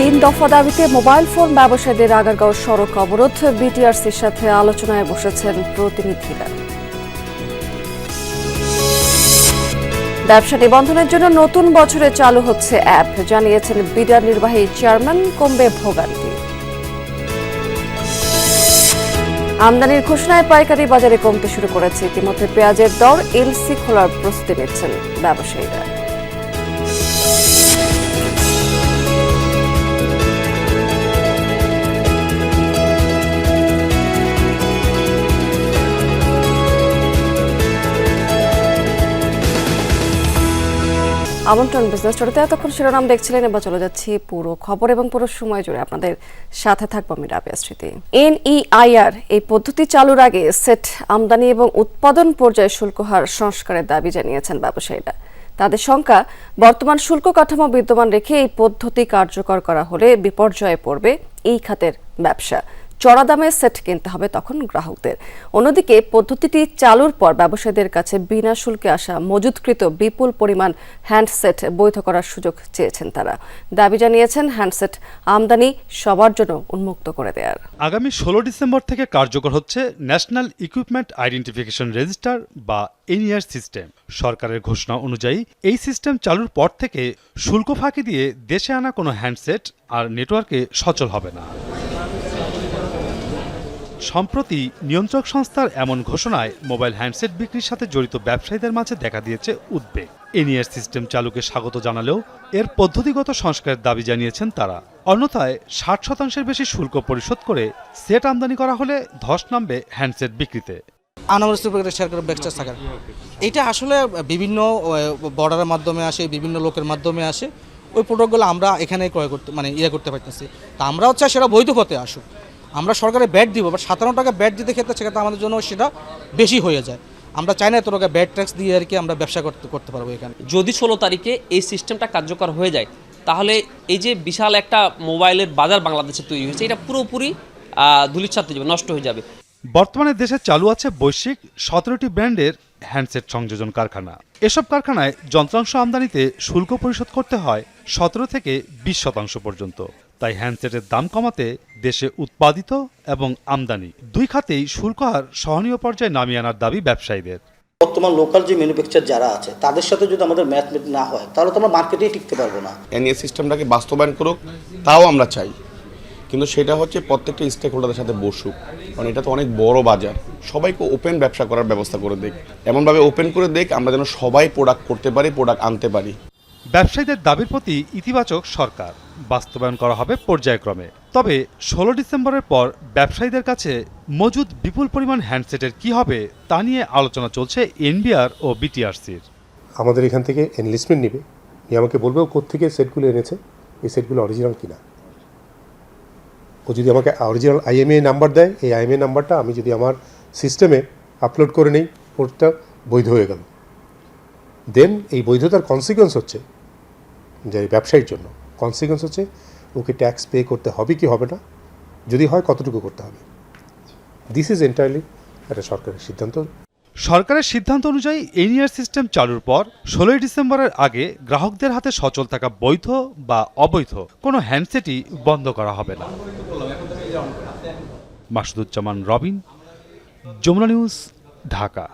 তিন দফা দাবিতে মোবাইল ফোন ব্যবসায়ীদের আগারগাঁও সড়ক অবরোধ। বিটিআরসির সাথে আলোচনায় বসেছেন প্রতিনিধিরা। ব্যবসা নিবন্ধনের জন্য নতুন বছরে চালু হচ্ছে অ্যাপ, জানিয়েছেন বিডার নির্বাহী চেয়ারম্যান কমবে ভোগান্তি। আমদানির ঘোষণায় পাইকারি বাজারে কমতে শুরু করেছে। ইতিমধ্যে পেঁয়াজের দর এলসি খোলার প্রস্তুতি নিচ্ছেন ব্যবসায়ীরা। আমন্ত্রণ বিজনেস স্টোরিতে এতক্ষণ শিরোনাম দেখছিলেন, এবার চলে যাচ্ছি পুরো খবর এবং পুরো সময় জুড়ে আপনাদের সাথে থাকব আমি রাবিয়া স্মৃতি। এনইআইআর, এই পদ্ধতি চালুর আগে সেট আমদানি এবং উৎপাদন পর্যায়ে শুল্ক হার সংস্কারের দাবি জানিয়েছেন ব্যবসায়ীরা। তাদের শঙ্কা, বর্তমান শুল্ক কাঠামো বিদ্যমান রেখে এই পদ্ধতি কার্যকর করা হলে বিপর্যয়ে পড়বে এই খাতের ব্যবসা। চড়া দামে সেট কিনতে হবে তখন গ্রাহকদের। অন্যদিকে পদ্ধতিটি চালুর পর ব্যবসায়ীদের কাছে বিনা শুল্কে আসা মজুতকৃত বিপুল পরিমাণ হ্যান্ডসেট বৈধ করার সুযোগ চেয়েছেন তারা। দাবি জানিয়েছেন হ্যান্ডসেট আমদানি সবার জন্য উন্মুক্ত করে দেয়ার। আগামী ষোলো ডিসেম্বর থেকে কার্যকর হচ্ছে ন্যাশনাল ইকুইপমেন্ট আইডেন্টিফিকেশন রেজিস্টার বা এনইআর সিস্টেম। সরকারের ঘোষণা অনুযায়ী এই সিস্টেম চালুর পর থেকে শুল্ক ফাঁকি দিয়ে দেশে আনা কোনো হ্যান্ডসেট আর নেটওয়ার্কে সচল হবে না। সম্প্রতি নিয়ন্ত্রক সংস্থার এমন ঘোষণায় মোবাইল হ্যান্ডসেট বিক্রির সাথে জড়িত ব্যবসায়ীদের মাঝে দেখা দিয়েছে উদ্বেগ। এনইআর সিস্টেম চালুকে স্বাগত জানালেও এর পদ্ধতিগত সংস্কারের দাবি জানিয়েছেন তারা। অন্যথায় ষাট শতাংশের বেশি শুল্ক পরিশোধ করে সেট আমদানি করা হলে ধস নামবে হ্যান্ডসেট বিক্রিতে। এটা আসলে বিভিন্ন বর্ডারের মাধ্যমে আসে, বিভিন্ন লোকের মাধ্যমে আসে। ওই প্রোডাক্টগুলো আমরা এখানে ক্রয় করতে মানে ইয়ে করতে পারতেছি। তা আমরাও চাই সেটা বৈধ পথে আসুক। আমরা সরকারে ব্যাট দিব বাট সাতান্ন টাকা ব্যাট দিতে ক্ষেত্রে সেক্ষেত্রে আমাদের জন্য সেটা বেশি হয়ে যায়। আমরা চাই না এত টাকা ব্যাট ট্যাক্স দিয়ে আর কি আমরা ব্যবসা করতে করতে পারব এখানে। যদি ষোলো তারিখে এই সিস্টেমটা কার্যকর হয়ে যায় তাহলে এই যে বিশাল একটা মোবাইলের বাজার বাংলাদেশে তৈরি হয়েছে এটা পুরোপুরি ধুলিচ্ছাত হয়ে যাবে নষ্ট হয়ে যাবে। বর্তমানে দেশে চালু আছে বৈশ্বিক সতেরোটি ব্র্যান্ডের হ্যান্ডসেট সংযোজন কারখানা। এসব কারখানায় যন্ত্রাংশ আমদানিতে শুল্ক পরিশোধ করতে হয় সতেরো থেকে বিশ শতাংশ পর্যন্ত। তাই হ্যান্ডসেটের দাম কমাতে দেশে উৎপাদিত এবং আমদানি। দুই খাতেই শুল্ক হার সহনীয় পর্যায়ে নামিয়ে আনার দাবি ব্যবসায়ীদের। বর্তমান লোকাল যে ম্যানুফ্যাকচার যারা আছে তাদের সাথে যদি আমাদের ম্যাথ না হয় তাহলে তো আমরা মার্কেটেই টিকতে পারব না। এনএ সিস্টেমটাকে বাস্তবায়ন করুক তাও আমরা চাই। কিন্তু সেটা হচ্ছে প্রত্যেকটা স্টেক হোল্ডারের সাথে বসুক। কারণ এটা তো অনেক বড় বাজার। সবাইকে ওপেন ব্যবসা করার ব্যবস্থা করে দেখ এমনভাবে ওপেন করে দেখ আমরা যেন সবাই প্রোডাক্ট করতে পারি প্রোডাক্ট আনতে পারি। ব্যবসায়ীদের দাবির প্রতি ইতিবাচক সরকার। বাস্তবায়ন করা হবে পর্যায়ক্রমে। তবে ষোলো ডিসেম্বরের পর ব্যবসায়ীদের কাছে মজুদ বিপুল পরিমাণ হ্যান্ডসেটের কি হবে তা নিয়ে আলোচনা চলছে এনবিআর ও বিটিআরসির। আমাদের এখান থেকে এনলিস্টমেন্ট নেবে। নিয়ে আমাকে বলবে কোথেকে সেটগুলো এনেছে, এই সেটগুলো অরিজিনাল কিনা। ও যদি আমাকে অরিজিনাল আইএমএ নাম্বার দেয়, এই আইএমএ নাম্বারটা আমি যদি আমার সিস্টেমে আপলোড করে নেই, ওটা বৈধ হয়ে গেল। দেন এই বৈধতার কনসিকোয়েন্স হচ্ছে যে ব্যবসায়ীর জন্য। কনসিকোয়েন্স হচ্ছে, ওকে ট্যাক্স পে করতে হবে কি হবে না? যদি হয়, কতটুকু করতে হবে? দিস ইজ এন্টায়ারলি একটা সরকারের সিদ্ধান্ত। সরকারের সিদ্ধান্ত অনুযায়ী এনইআর সিস্টেম চালুর পর ষোলোই ডিসেম্বরের আগে গ্রাহকদের হাতে সচল থাকা বৈধ বা অবৈধ কোনো হ্যান্ডসেটই বন্ধ করা হবে না। মাসুদুজ্জামান রবিন, যমুনা নিউজ, ঢাকা।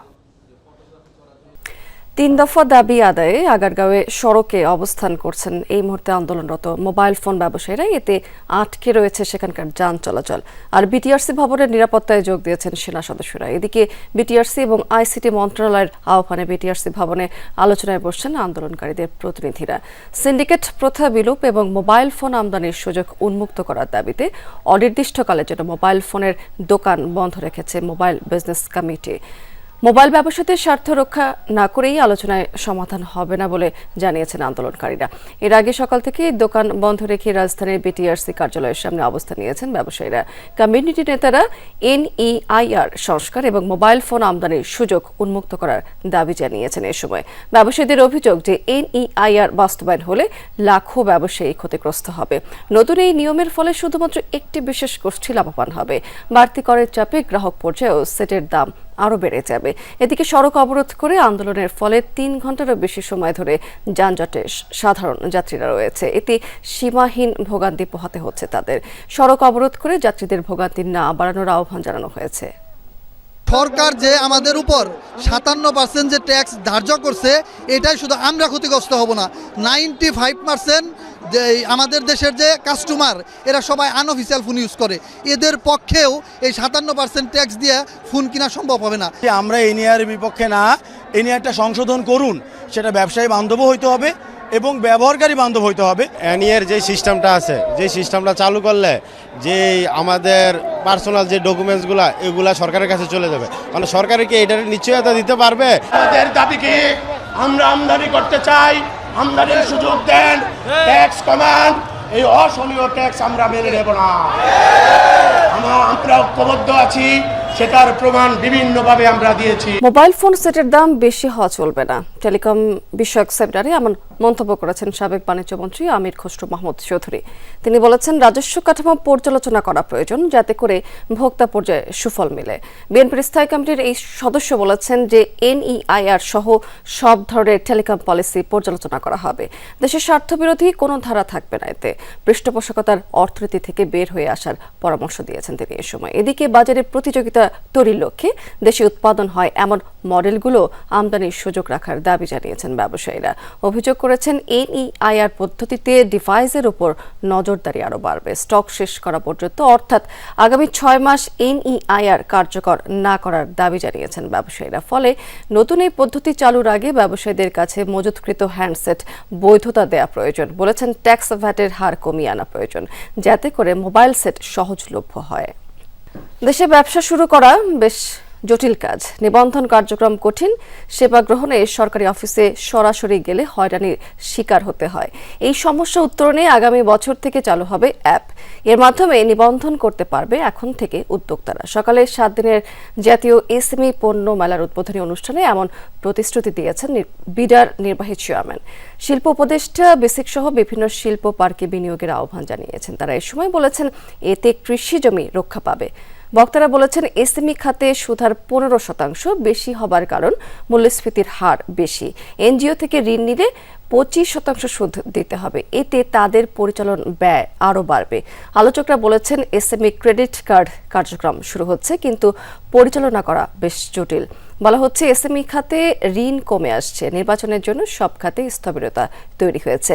তিন দফা দাবি আদায়ে আগারগাঁওয়ে সড়কে অবস্থান করছেন এই মুহূর্তে আন্দোলনরত মোবাইল ফোন ব্যবসায়ীরা। এতে আটকে রয়েছে সেখানকার যান চলাচল। আর বিটিআরসি ভবনের নিরাপত্তায় যোগ দিয়েছেন সেনা সদস্যরা। এদিকে বিটিআরসি এবং আইসিটি মন্ত্রণালয়ের আহ্বানে বিটিআরসি ভবনে আলোচনায় বসছেন আন্দোলনকারীদের প্রতিনিধিরা। সিন্ডিকেট প্রথা বিলোপ এবং মোবাইল ফোন আমদানির সুযোগ উন্মুক্ত করার দাবিতে অনির্দিষ্টকালের জন্য মোবাইল ফোনের দোকান বন্ধ রেখেছে মোবাইল বিজনেস কমিটি। মোবাইল ব্যবসাতে স্বার্থ রক্ষা না করেই আলোচনায় সমাধান হবে না বলে জানিয়েছেন আন্দোলনকারীরা। এর আগে সকাল থেকে দোকান বন্ধ রেখে রাজধানীর বিটিআরসি কার্যালয়ের সামনে অবস্থান নিয়েছেন ব্যবসায়ীরা। কমিউনিটি নেতারা এনইআইআর সংস্কার এবং মোবাইল ফোন আমদানির সুযোগ উন্মুক্ত করার দাবি জানিয়েছেন এ সময়। ব্যবসায়ীদের অভিযোগ যে এনইআইআর বাস্তবায়ন হলে লাখো ব্যবসায়ী ক্ষতিগ্রস্ত হবে। নতুন এই নিয়মের ফলে শুধুমাত্র একটি বিশেষ গোষ্ঠী লাভবান হবে। বাড়তি করের চাপে গ্রাহক পর্যায়েও সেটের দাম আরও বেড়ে যাবে। এদিকে সড়ক অবরোধ করে আন্দোলনের ফলে তিন ঘন্টারও বেশি সময় ধরে যানজটে সাধারণ যাত্রীরা রয়েছে। এতে সীমাহীন ভোগান্তি পোহাতে হচ্ছে তাদের। সড়ক অবরোধ করে যাত্রীদের ভোগান্তি না বাড়ানোর আহ্বান জানানো হয়েছে। সরকার যে আমাদের উপর সাতান্ন পার্সেন্ট যে ট্যাক্স ধার্য করছে, এটাই শুধু আমরা ক্ষতিগ্রস্ত হব না। নাইনটি ফাইভ পার্সেন্ট যে আমাদের দেশের যে কাস্টমার এরা সবাই আনঅফিসিয়াল ফোন ইউজ করে। এদের পক্ষেও এই সাতান্ন পার্সেন্ট ট্যাক্স দিয়ে ফোন কিনা সম্ভব হবে না। আমরা এই নিয়ার বিপক্ষে না, এই নিয়ে একটা সংশোধন করুন, সেটা ব্যবসায়ী বান্ধবও হইতে হবে এবং ব্যবহারকারী বান্ধব হইতে হবে। অ্যানিয়ের যে সিস্টেমটা আছে যে সিস্টেমটা চালু করলে যে আমাদের পার্সোনাল যে ডকুমেন্টসগুলো এগুলা সরকারের কাছে চলে যাবে। মানে সরকারের কি এটার নিশ্চয়তা দিতে পারবে? আমাদের দাবি কি? আমরা আমদানি করতে চাই আমদানির সুযোগ দেন ট্যাক্স কমান। এই অসমীয় ট্যাক্স আমরা মেনে নেব না। আমরা আমরা ঐক্যবদ্ধ আছি। সেটার প্রমাণ বিভিন্নভাবে আমরা দিয়েছি। মোবাইল ফোন সেটের দাম বেশি হওয়া চলবে না। টেলিকম বিষয়ক সেমিনারে এমন মন্তব্য করেছেন সাবেক বাণিজ্য মন্ত্রী আমির খসরু মাহমুদ চৌধুরী। তিনি বলেছেন, রাজস্ব কাঠামো পর্যালোচনা করা প্রয়োজন, যাতে করে ভোক্তা পর্যায়ে সুফল মিলে। বিএনপির স্থায়ী কমিটির এই সদস্য বলেছেন যে, এনইআইআর সহ সব ধরনের টেলিকম পলিসি পর্যালোচনা করা হবে। দেশের স্বার্থবিরোধী কোনো ধারা থাকবে না এতে। পৃষ্ঠপোষকতার অর্থনীতি থেকে বের হয়ে আসার পরামর্শ দিয়েছেন তিনি এ সময়। এদিকে বাজারে প্রতিযোগিতা তৈরির লক্ষ্যে দেশে উৎপাদন হয় এমন মডেলগুলো আমদানির সুযোগ রাখার দাবি জানিয়েছেন ব্যবসায়ীরা। অভিযোগ করেছেন, এনইআইআর পদ্ধতিতে ডিভাইসের উপর নজরদারি আরও বাড়বে। স্টক শেষ করা পর্যন্ত, অর্থাৎ আগামী ছয় মাস এনইআইআর কার্যকর না করার দাবি জানিয়েছেন ব্যবসায়ীরা। ফলে নতুন এই পদ্ধতি চালুর আগে ব্যবসায়ীদের কাছে মজুতকৃত হ্যান্ডসেট, বৈধতা দেওয়া প্রয়োজন বলেছেন, ট্যাক্স ভ্যাটের হার কমিয়ে আনা প্রয়োজন, যাতে করে মোবাইল সেট সহজলভ্য হয়। দেশে ব্যবসা শুরু করা বেশ জটিল কাজ। নিবন্ধন কার্যক্রম কঠিন, সেবা গ্রহণে সরকারি অফিসে সরাসরি গেলে হয়রানির শিকার হতে হয়। এই সমস্যা উত্তরণে আগামী বছর থেকে চালু হবে অ্যাপ। এর মাধ্যমে নিবন্ধন করতে পারবে এখন থেকে উদ্যোক্তারা। সকালে সাত দিনের জাতীয় এসএমই পণ্য মেলার উদ্বোধনী অনুষ্ঠানে এমন প্রতিশ্রুতি দিয়েছেন বিডার নির্বাহী চেয়ারম্যান। শিল্প উপদেষ্টা, বেসিক সহ বিভিন্ন শিল্প পার্কে বিনিয়োগের আহ্বান জানিয়েছেন। তারা এ সময় বলেছেন, এতে কৃষি জমি রক্ষা পাবে। বক্তারা বলেছেন, এসএমই খাতে সুধার পনেরো শতাংশ বেশি হবার কারণ মূল্যস্ফীতির হার বেশি। এনজিও থেকে ঋণ নিলে পঁচিশ শতাংশ সুদ দিতে হবে। এতে তাদের পরিচালন ব্যয় আরও বাড়বে। আলোচকরা বলেছেন, এসএমই ক্রেডিট কার্ড কার্যক্রম শুরু হচ্ছে, কিন্তু পরিচালনা করা বেশ জটিল। বলা হচ্ছে এসএমই খাতে ঋণ কমে আসছে। নির্বাচনের জন্য সব খাতে স্থবিরতা তৈরি হয়েছে।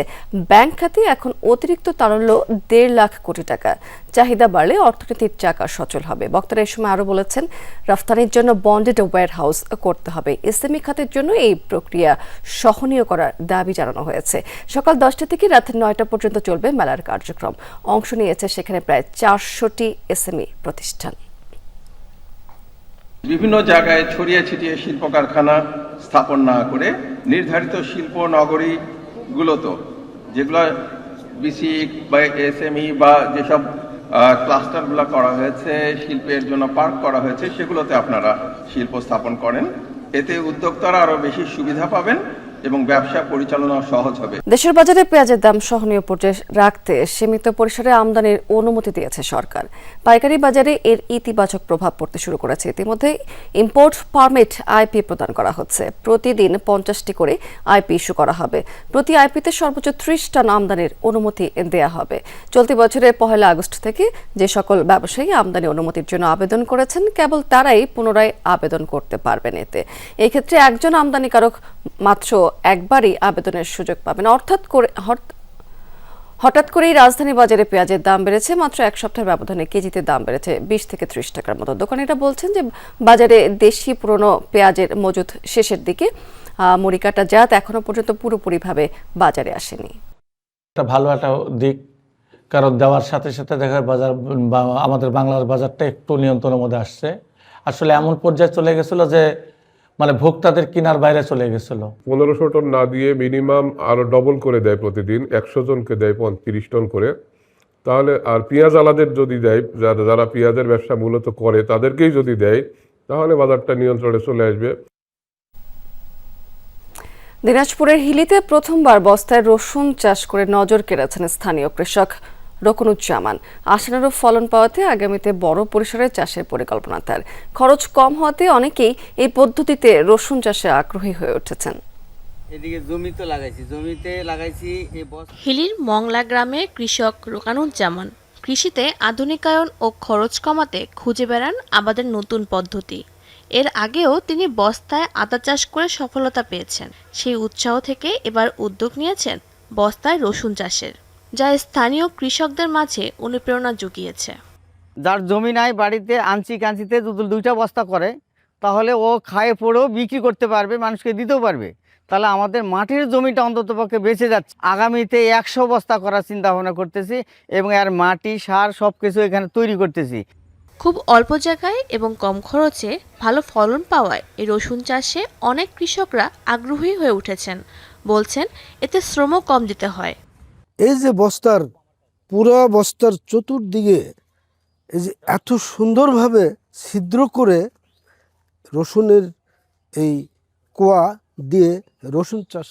ব্যাংক খাতে এখন অতিরিক্ত তারল্য দেড় লাখ কোটি টাকা। চাহিদা বাড়লে অর্থনীতির চাকা সচল হবে। বক্তারা এ সময় আরও বলেছেন, রফতানির জন্য বন্ডেড ওয়্যার হাউস করতে হবে। এসএমই খাতের জন্য এই প্রক্রিয়া সহনীয় করার দাবি জানানো হয়েছে। সকাল দশটা থেকে রাত নয়টা পর্যন্ত চলবে মেলার কার্যক্রম। অংশ নিয়েছে সেখানে প্রায় চারশোটি এসএমই প্রতিষ্ঠান। বিভিন্ন জায়গায় ছড়িয়ে ছিটিয়ে শিল্প কারখানা স্থাপন না করে নির্ধারিত শিল্প নগরীগুলোতে যেগুলো বিসিক বা এসএমই বা যেসব ক্লাস্টারগুলো করা হয়েছে, শিল্পের জন্য পার্ক করা হয়েছে, সেগুলোতে আপনারা শিল্প স্থাপন করেন। এতে উদ্যোক্তারা আরও বেশি সুবিধা পাবেন। এবং ব্যবসা পরিচালনা সহজ হবে। দেশের বাজারে পেঁয়াজের দাম সহনীয় পর্যায়ে রাখতে সীমিত পরিসরে আমদানির অনুমতি দিয়েছে সরকার। পাইকারি বাজারে এর ইতিবাচক প্রভাব পড়তে শুরু করেছে। ইতিমধ্যে ইম্পোর্ট পারমিট আইপি প্রদান করা হচ্ছে। প্রতিদিন পঞ্চাশটি করে আইপি ইস্যু করা হবে। প্রতি আইপিতে সর্বোচ্চ ত্রিশ টন আমদানির অনুমতি দেয়া হবে। চলতি বছরের পহেলা আগস্ট থেকে যে সকল ব্যবসায়ী আমদানি অনুমতির জন্য আবেদন করেছেন, কেবল তারাই পুনরায় আবেদন করতে পারবেন এতে। এই ক্ষেত্রে একজন আমদানিকারক মাত্র একবারই আবেদনের সুযোগ পাবেন। অর্থাৎ করে হঠাৎ- করেই রাজধানী বাজারে পেঁয়াজের দাম বেড়েছে, মাত্র এক সপ্তাহের ব্যবধানে কেজিতে দাম বেড়েছে বিশ থেকে ত্রিশ টাকার মতো। দোকানিরা বলছেন যে, বাজারে দেশি পুরনো পেঁয়াজের মজুদ শেষের দিকে মরিকাটা জাত এখনও পর্যন্ত পুরোপুরিভাবে বাজারে আসেনি। একটা ভালো একটা দিক, কারণ দেওয়ার সাথে সাথে দেখা বাজার আমাদের বাংলার বাজারটা একটু নিয়ন্ত্রণের মধ্যে আসছে। আসলে এমন পর্যায়ে চলে গেছিল যে মানে ভোক্তাদের কিনার বাইরে চলে গেছিল। পনেরোশো টন না দিয়ে মিনিমাম আরও ডবল করে দেয় প্রতিদিন একশো জনকে দেয় তিরিশ টন করে। তাহলে আর পেঁয়াজ আলাদের যদি দেয় যারা যারা পেঁয়াজের ব্যবসা মূলত করে তাদেরকেই যদি দেয় তাহলে বাজারটা নিয়ন্ত্রণে চলে আসবে। দিনাজপুরের হিলিতে প্রথমবার বস্তায় রসুন চাষ করে নজর কেড়েছেন স্থানীয় কৃষক। রকনুজ্জামান। আশানুরূপ ফলন পাওয়াতে আগামীতে বড় পরিসরে চাষের পরিকল্পনা তার। খরচ কম হওয়াতে অনেকেই এই পদ্ধতিতে রসুন চাষে আগ্রহী হয়ে উঠেছেন। এদিকে জমি তো লাগাইছি জমিতে লাগাইছি হিলির মংলা গ্রামে কৃষক রোকানুজ্জামান। কৃষিতে আধুনিকায়ন ও খরচ কমাতে খুঁজে বেড়ান আমাদের নতুন পদ্ধতি। এর আগেও তিনি বস্তায় আদা চাষ করে সফলতা পেয়েছেন। সেই উৎসাহ থেকে এবার উদ্যোগ নিয়েছেন বস্তায় রসুন চাষের। যা স্থানীয় কৃষকদের মাঝে অনুপ্রেরণা জুগিয়েছে। যার জমি নাই বাড়িতে আনছি কাঞ্চিতে যদি দুইটা বস্তা করে তাহলে ও খায়ে পড়েও বিক্রি করতে পারবে মানুষকে দিতেও পারবে। তাহলে আমাদের মাটির জমিটা অন্ততপক্ষে বেঁচে যাচ্ছে। আগামীতে একশো বস্তা করার চিন্তা ভাবনা করতেছি এবং আর মাটি সার সব কিছু এখানে তৈরি করতেছি। খুব অল্প জায়গায় এবং কম খরচে ভালো ফলন পাওয়ায় এই রসুন চাষে অনেক কৃষকরা আগ্রহী হয়ে উঠেছেন। বলছেন এতে শ্রমও কম দিতে হয়। এই যে বস্তার পুরো বস্তার চতুর্দিকে এই যে এত সুন্দরভাবে ছিদ্র করে রসুনের এই কোয়া দিয়ে রসুন চাষ।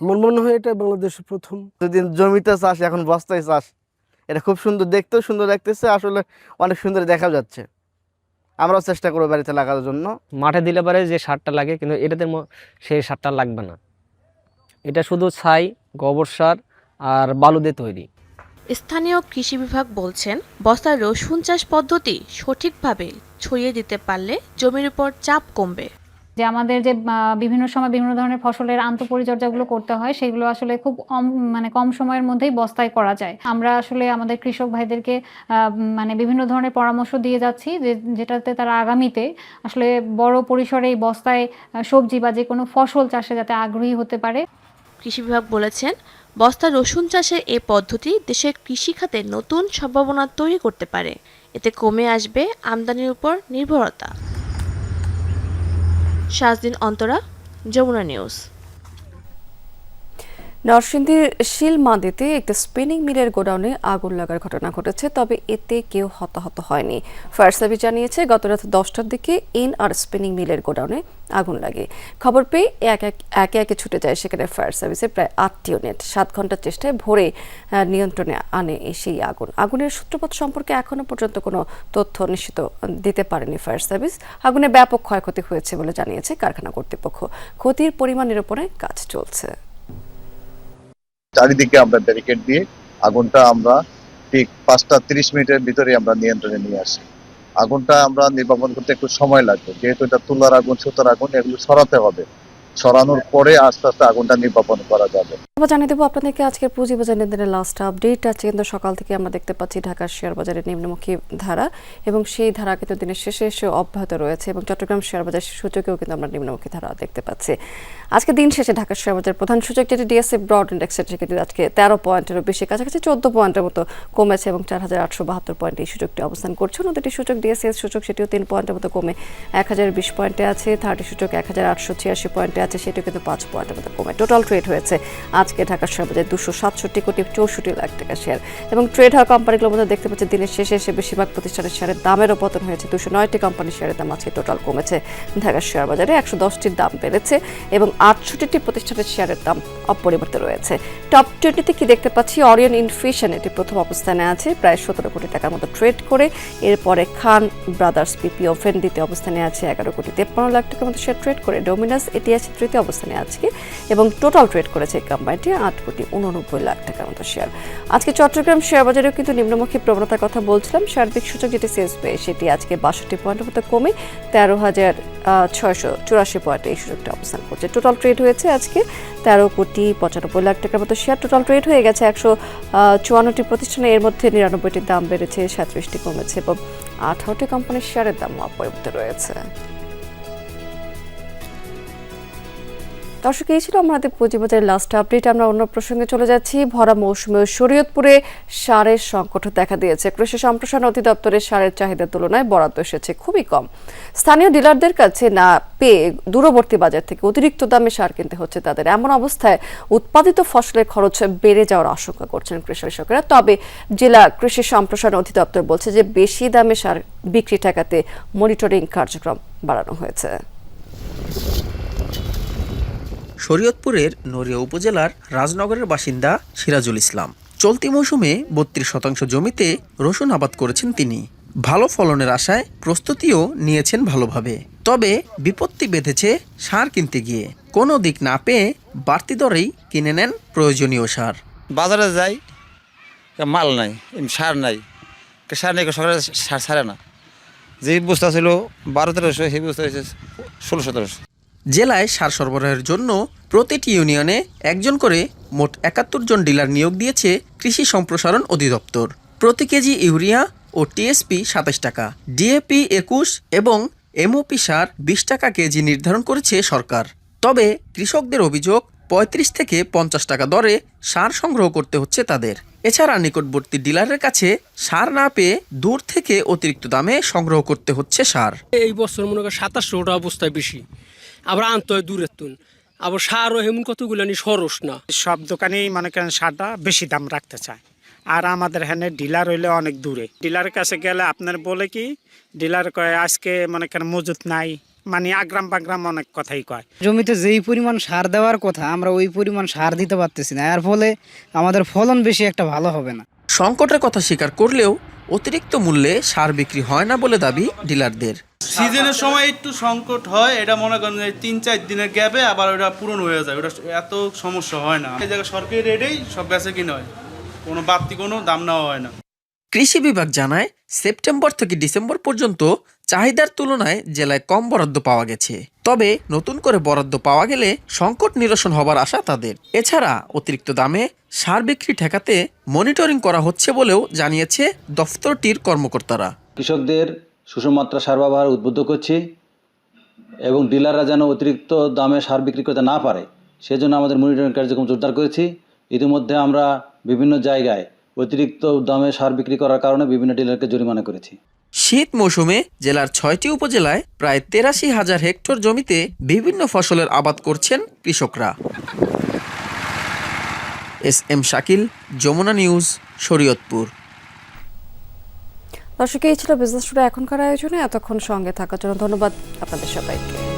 আমার মনে হয় এটা বাংলাদেশের প্রথম। যদি জমিতে চাষ এখন বস্তায় চাষ। এটা খুব সুন্দর দেখতেও সুন্দর দেখতেছে আসলে অনেক সুন্দর দেখা যাচ্ছে। আমরাও চেষ্টা করব বাড়িতে লাগানোর জন্য। মাঠে দিলে পারে যে সারটা লাগে কিন্তু এটাতে সেই সারটা লাগবে না। এটা শুধু ছাই গোবর সার আর বালু দিয়ে তৈরি। স্থানীয় কৃষি বিভাগ বলছেন বস্তার রসুন চাষ পদ্ধতি সঠিকভাবে ছড়িয়ে দিতে পারলে জমির উপর চাপ কমবে। যে আমাদের যে বিভিন্ন সময় বিভিন্ন ধরনের ফসলের আন্তঃপরিচর্যাগুলো করতে হয় সেগুলো আসলে খুব কম মানে কম সময়ের মধ্যেই বস্তায় করা যায়। আমরা আসলে আমাদের কৃষক ভাইদেরকে আহ, মানে বিভিন্ন ধরনের পরামর্শ দিয়ে যাচ্ছি যে যেটাতে তারা আগামীতে আসলে বড় পরিসরে এই বস্তায় সবজি বা যে কোনো ফসল চাষে যাতে আগ্রহী হতে পারে। কৃষি বিভাগ বলেছেন বস্তা রসুন চাষের এই পদ্ধতি দেশের কৃষিখাতে নতুন সম্ভাবনা তৈরি করতে পারে। এতে কমে আসবে আমদানির উপর নির্ভরতা। সাত দিন অন্তরা, যমুনা নিউজ। নরসিংদীর শিলমাদিতে একটি স্পিনিং মিলের গোডাউনে আগুন লাগার ঘটনা ঘটেছে, তবে এতে কেউ হতাহত হয়নি। ফায়ার সার্ভিস জানিয়েছে গত রাত দশটার দিকে ইন আর স্পিনিং মিলের গোডাউনে আগুন লাগে। খবর পেয়ে এক এক, একে ছুটে যায় সেখানে ফায়ার সার্ভিসের প্রায় আটটি ইউনিট। সাত ঘণ্টার চেষ্টায় ভোরে নিয়ন্ত্রণে আনে সেই আগুন। আগুনের সূত্রপাত সম্পর্কে এখনও পর্যন্ত কোনো তথ্য নিশ্চিত দিতে পারেনি ফায়ার সার্ভিস। আগুনে ব্যাপক ক্ষয়ক্ষতি হয়েছে বলে জানিয়েছে কারখানা কর্তৃপক্ষ। ক্ষতির পরিমাণ নিরূপণে কাজ চলছে। চারিদিকে আমরা ব্যারিকেড দিয়ে আগুনটা আমরা ঠিক পাঁচটা তিরিশ মিনিটের ভিতরে আমরা নিয়ন্ত্রণে নিয়ে আসি। আগুনটা আমরা নির্বাপন করতে একটু সময় লাগবে। যেহেতু এটা তুলার আগুন, সুতার আগুন, এগুলো সরাতে হবে। সরানোর পরে আস্তে আস্তে আগুনটা নির্বাপন করা যাবে। আবার জানিয়ে দেবো আপনাদেরকে আজকের পুঁজিবাজার লেনদেনের লাস্ট আপডেট আজকে কিন্তু সকাল থেকে আমরা দেখতে পাচ্ছি ঢাকার শেয়ার বাজারের নিম্নমুখী ধারা এবং সেই ধারা কিন্তু দিনের শেষে এসে অব্যাহত রয়েছে এবং চট্টগ্রাম শেয়ার বাজার সূচকেও কিন্তু আমরা নিম্নমুখী ধারা দেখতে পাচ্ছি। আজকে দিন শেষে ঢাকার শেয়ার বাজার প্রধান সূচক যেটি ডিএসসি ব্রড ইন্ডেক্স সেটি কিন্তু আজকে তেরো পয়েন্টেরও বেশি, কাছাকাছি চোদ্দ পয়েন্টের মতো কমেছে এবং চার হাজার আটশো বাহাত্তর পয়েন্টে এই সূচকটি অবস্থান করছে। নদীটি সূচক ডিএসসিএস সূচক সেটিও তিন পয়েন্টের মতো কমে এক হাজার বিশ পয়েন্টে আছে থার্টি সূচক এক হাজার আটশো ছিয়াশি পয়েন্টে আছে, সেটিও কিন্তু পাঁচ পয়েন্টের মতো কমে। টোটাল ট্রেড হয়েছে আজকে ঢাকার শেয়ার বাজারে দুশো সাতষট্টি কোটি চৌষট্টি লাখ টাকা শেয়ার এবং ট্রেড হওয়া কোম্পানিগুলোর মধ্যে দেখতে পাচ্ছি দিনের শেষে এসে বেশিরভাগ প্রতিষ্ঠানের শেয়ারের দামেরও পতন হয়েছে। দুশো নয়টি কোম্পানির শেয়ারের দাম আজকে টোটাল কমেছে। ঢাকার শেয়ার বাজারে একশো দশটির দাম বেড়েছে এবং আটষট্টিটি প্রতিষ্ঠানের শেয়ারের দাম অপরিবর্তিত রয়েছে। টপ টোয়েন্টিতে কি দেখতে পাচ্ছি? অরিয়ন ইনফিউশন এটি প্রথম অবস্থানে আছে, প্রায় সতেরো কোটি টাকার মতো ট্রেড করে। এরপরে খান ব্রাদার্স পিপি পিপিও ফেন্ডিতে অবস্থানে আছে, এগারো কোটি তেপ্পান্ন লাখ টাকার মতো শেয়ার ট্রেড করে। ডোমিনাস এটি আছে তৃতীয় অবস্থানে আজকে এবং টোটাল ট্রেড করেছে এই কোম্পানিটি আট কোটি উননব্বই লাখ টাকার মতো শেয়ার আজকে চট্টগ্রাম শেয়ার বাজারেও কিন্তু নিম্নমুখী প্রবণতার কথা বলছিলাম। সার্বিক সূচক যেটি সেলস পে সেটি আজকে বাষট্টি পয়েন্টের মতো কমে তেরো হাজার ছয়শো চুরাশি পয়েন্টে এই সূচকটা অবস্থান করছে। টোটাল ট্রেড হয়েছে আজকে তেরো কোটি পঁচানব্বই লাখ টাকার মতো শেয়ার টোটাল ট্রেড হয়ে গেছে একশো চুয়ান্নটি প্রতিষ্ঠানে। এর মধ্যে নিরানব্বইটির দাম বেড়েছে, সাঁত্রিশটি কমেছে এবং আঠারোটি কোম্পানির শেয়ারের দাম অপরিবর্তিত রয়েছে। দর্শক, এই ছিল আমাদের পুঁজিবাজারের লাস্ট আপডেট আমরা অন্য প্রসঙ্গে চলে যাচ্ছি। ভরা মৌসুমে শরীয়তপুরে সারের সংকট দেখা দিয়েছে। কৃষি সম্প্রসারণ অধিদপ্তরের সারের চাহিদার তুলনায় বরাদ্দ এসেছে খুবই কম। স্থানীয় ডিলারদের কাছে না পেয়ে দূরবর্তী বাজার থেকে অতিরিক্ত দামে সার কিনতে হচ্ছে তাদের। এমন অবস্থায় উৎপাদিত ফসলের খরচ বেড়ে যাওয়ার আশঙ্কা করছেন কৃষকেরা তবে জেলা কৃষি সম্প্রসারণ অধিদপ্তর বলছে যে, বেশি দামে সার বিক্রি ঠেকাতে মনিটরিং কার্যক্রম বাড়ানো হয়েছে। শরীয়তপুরের নড়িয়া উপজেলার রাজনগরের বাসিন্দা সিরাজুল ইসলাম। চলতি মৌসুমে বত্রিশ শতাংশ জমিতে রসুন আবাদ করেছেন তিনি। ভালো ফলনের আশায় প্রস্তুতিও নিয়েছেন ভালোভাবে। তবে বিপত্তি বেঁধেছে সার কিনতে গিয়ে। কোনো দিক না পেয়ে বাড়তি দরেই কিনে নেন প্রয়োজনীয় সার। বাজারে যাই মাল নাই সার নাই। সার নেই সকালে সার ছাড়ে না। যে বস্তা ছিল বারো তেরোশো, সেই বস্তা হয়েছে ষোলো সতেরোশো। জেলায় সার সরবরাহের জন্য প্রতিটি ইউনিয়নে একজন করে মোট একাত্তর জন ডিলার নিয়োগ দিয়েছে কৃষি সম্প্রসারণ অধিদপ্তর। প্রতি কেজি ইউরিয়া ও টিএসপি সাতাশ টাকা, ডিএপি একুশ এবং এমওপি সার বিশ টাকা কেজি নির্ধারণ করেছে সরকার। তবে কৃষকদের অভিযোগ, পঁয়ত্রিশ থেকে পঞ্চাশ টাকা দরে সার সংগ্রহ করতে হচ্ছে তাদের। এছাড়া নিকটবর্তী ডিলারের কাছে সার না পেয়ে দূর থেকে অতিরিক্ত দামে সংগ্রহ করতে হচ্ছে সার। এই বছর মনে করেন সাতাশশো অবস্থায় বেশি। আবার আনতে হয় দূরের তুন। আবার সারও এমন কতগুলো নি সরস না। সব দোকানেই মনে করেন সারটা বেশি দাম রাখতে চায়। আর আমাদের এখানে ডিলার হইলে অনেক দূরে। ডিলারের কাছে গেলে আপনার বলে কি ডিলার কয় আজকে মনে করেন মজুত নাই। মানে আগ্রাম বাগ্রাম অনেক কথাই কয়। জমিতে যেই পরিমাণ সার দেওয়ার কথা আমরা ওই পরিমাণ সার দিতে পারতেছি না। এর ফলে আমাদের ফলন বেশি একটা ভালো হবে না। সংকটের কথা স্বীকার করলেও অতিরিক্ত মূল্যে সার বিক্রি হয় না বলে দাবি ডিলারদের। সিজনের সময় একটু সংকট হয় এটা মনে করেন যে তিন চার দিনের গ্যাপে আবার ওটা পূরণ হয়ে যায় ওটা এত সমস্যা হয় না। এই জায়গায় সরকারি রেটেই সব বেচে কিনে হয় কোনো বাড়তি কোনো দাম নেওয়া হয় না। কৃষি বিভাগ জানায় সেপ্টেম্বর থেকে ডিসেম্বর পর্যন্ত চাহিদার তুলনায় জেলায় কম বরাদ্দ পাওয়া গেছে। তবে নতুন করে বরাদ্দ পাওয়া গেলে সংকট নিরসন হবার আশা তাদের। এছাড়া অতিরিক্ত দামে সার বিক্রি ঠেকাতে মনিটরিং করা হচ্ছে বলেও জানিয়েছে দফতরটির কর্মকর্তারা। কৃষকদের সুষম মাত্রা সার ব্যবহার উদ্বুদ্ধ করছি এবং ডিলাররা যেন অতিরিক্ত দামে সার বিক্রি করতে না পারে, সেজন্য আমাদের মনিটরিং কার্যক্রম জোরদার করেছি। ইতিমধ্যে আমরা বিভিন্ন জায়গায় অতিরিক্ত দামে সার বিক্রি করার কারণে বিভিন্ন ডিলারকে জরিমানা করেছি। শীত মৌসুমে জেলার ছয়টি উপজেলায় প্রায় তেরাশি হাজার হেক্টর জমিতে বিভিন্ন ফসলের আবাদ করছেন কৃষকরা। S M Shakil Jamuna news Shariatpur. দর্শক এই ছিল বিজনেস টুডে এখনকার আয়োজনে। এতক্ষণ সঙ্গে থাকার জন্য ধন্যবাদ আপনাদের সবাইকে।